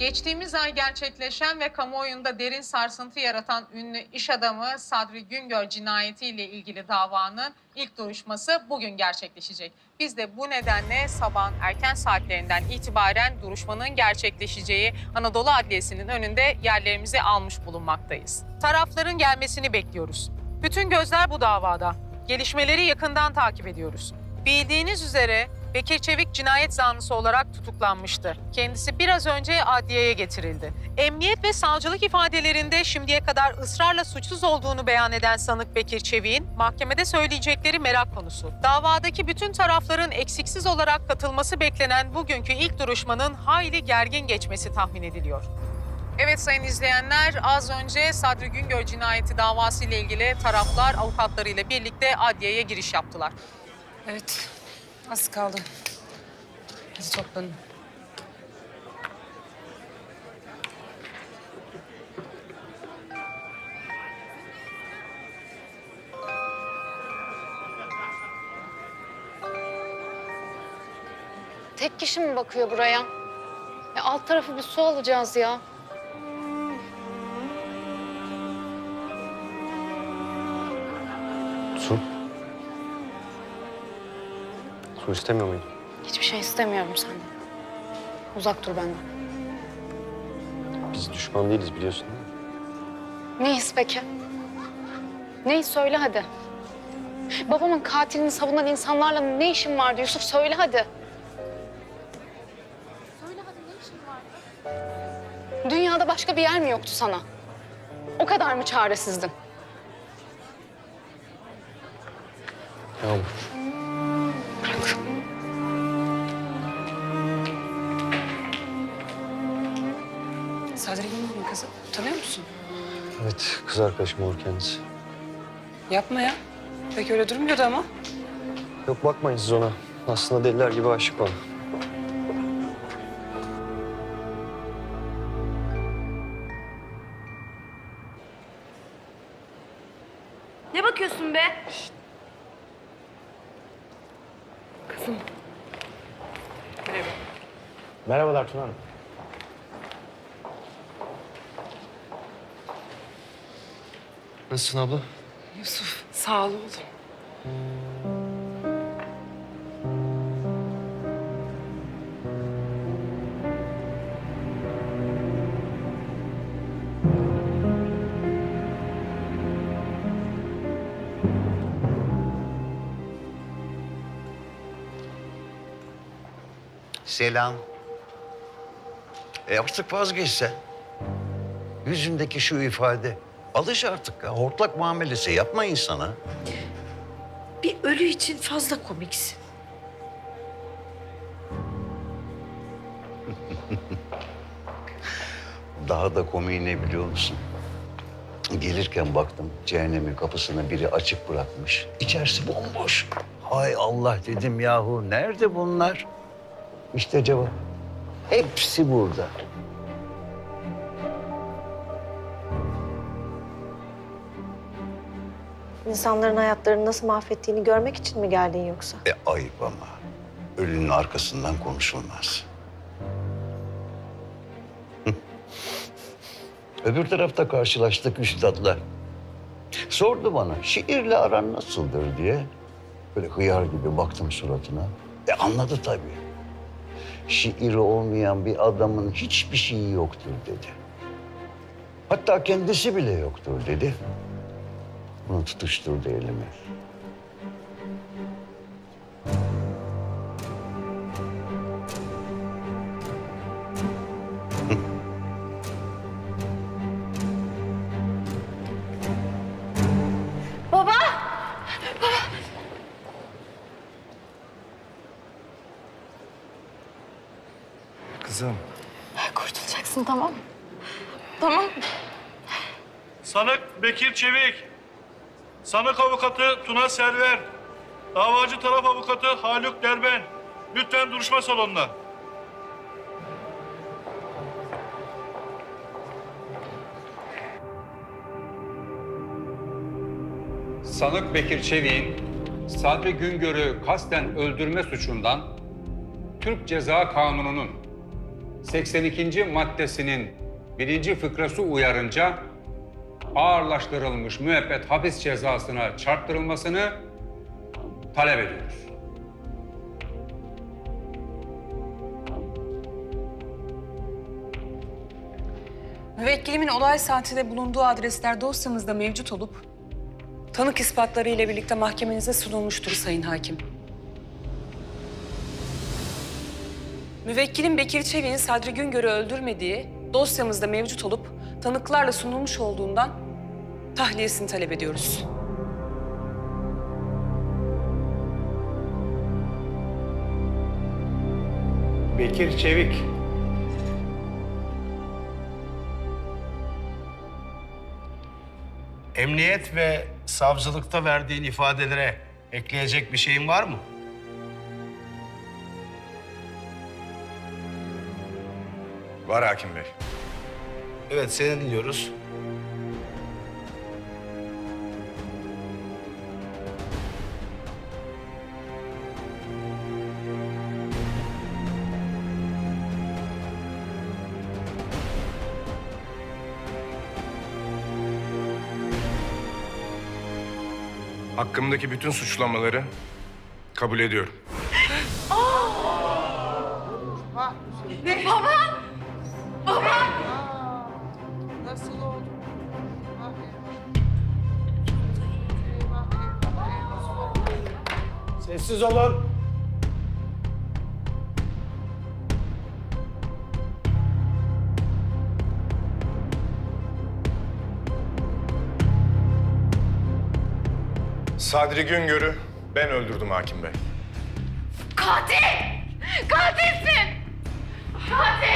Geçtiğimiz ay gerçekleşen ve kamuoyunda derin sarsıntı yaratan ünlü iş adamı Sadri Güngör cinayetiyle ilgili davanın ilk duruşması bugün gerçekleşecek. Biz de bu nedenle sabahın erken saatlerinden itibaren duruşmanın gerçekleşeceği Anadolu Adliyesi'nin önünde yerlerimizi almış bulunmaktayız. Tarafların gelmesini bekliyoruz. Bütün gözler bu davada. Gelişmeleri yakından takip ediyoruz. Bildiğiniz üzere Bekir Çevik cinayet zanlısı olarak tutuklanmıştı. Kendisi biraz önce adliyeye getirildi. Emniyet ve savcılık ifadelerinde şimdiye kadar ısrarla suçsuz olduğunu beyan eden sanık Bekir Çevik'in mahkemede söyleyecekleri merak konusu. Davadaki bütün tarafların eksiksiz olarak katılması beklenen bugünkü ilk duruşmanın hayli gergin geçmesi tahmin ediliyor. Evet sayın izleyenler az önce Sadri Güngör cinayeti davası ile ilgili taraflar avukatlarıyla birlikte adliyeye giriş yaptılar. Evet. Az kaldı. Hadi toplanın. Tek kişi mi bakıyor buraya? E, alt tarafı bir su alacağız ya. Su istemiyor muydun? Hiçbir şey istemiyorum senden. Uzak dur benden. Biz düşman değiliz biliyorsun değil mi? Neyiz peki? Neyiz söyle hadi. Babamın katilini savunan insanlarla ne işin vardı Yusuf? Söyle hadi. Söyle hadi ne işin vardı? Dünyada başka bir yer mi yoktu sana? O kadar mı çaresizdin? Yağmur. Sadri Güngör'ün kızı. Tanıyor musun? Evet kız arkadaşım Uğur kendisi. Yapma ya. Pek öyle durmuyordu ama. Yok bakmayın siz ona. Aslında deliler gibi aşık bana. Ne bakıyorsun be? Merhaba. Merhabalar Tuna Hanım. Nasılsın abla? Yusuf, sağ ol oğlum. Selam. E artık vazgeç sen. Yüzündeki şu ifade. Alış artık ya. Hortlak muamelesi yapma insana. Bir ölü için fazla komiksin. Daha da komiği ne biliyor musun? Gelirken baktım cehennemin kapısını biri açık bırakmış. İçerisi bomboş. Hay Allah dedim yahu nerede bunlar? İşte cevap. Hepsi burada. İnsanların hayatlarını nasıl mahvettiğini görmek için mi geldin yoksa? E ayıp ama. Ölünün arkasından konuşulmaz. Öbür tarafta karşılaştık üstadla. Sordu bana şiirle aran nasıldır diye. Böyle hıyar gibi baktım suratına. E anladı tabii. Şiiri olmayan bir adamın hiçbir şeyi yoktur dedi. Hatta kendisi bile yoktur dedi. Bunu tutuşturdu elime. Kızım. Kurtulacaksın tamam mı? Tamam. Sanık Bekir Çevik. Sanık avukatı Tuna Server. Davacı taraf avukatı Haluk Derben. Lütfen duruşma salonuna. Sanık Bekir Çevik'in Sadri Güngör'ü kasten öldürme suçundan Türk Ceza Kanunu'nun 82. maddesinin birinci fıkrası uyarınca ağırlaştırılmış müebbet hapis cezasına çarptırılmasını talep ediyoruz. Müvekkilimin olay saatinde bulunduğu adresler dosyamızda mevcut olup... ...tanık ispatları ile birlikte mahkemenize sunulmuştur Sayın Hakim. Müvekkilim Bekir Çevik'in Sadri Güngör'ü öldürmediği dosyamızda mevcut olup... ...tanıklarla sunulmuş olduğundan tahliyesini talep ediyoruz. Bekir Çevik. Emniyet ve savcılıkta verdiğin ifadelere ekleyecek bir şeyin var mı? Var hakim bey. Evet, seni dinliyoruz. Hakkımdaki bütün suçlamaları kabul ediyorum. Nasıl Sessiz olun. Sadri Güngör'ü ben öldürdüm hakim bey. Katil! Katilsin! Katil!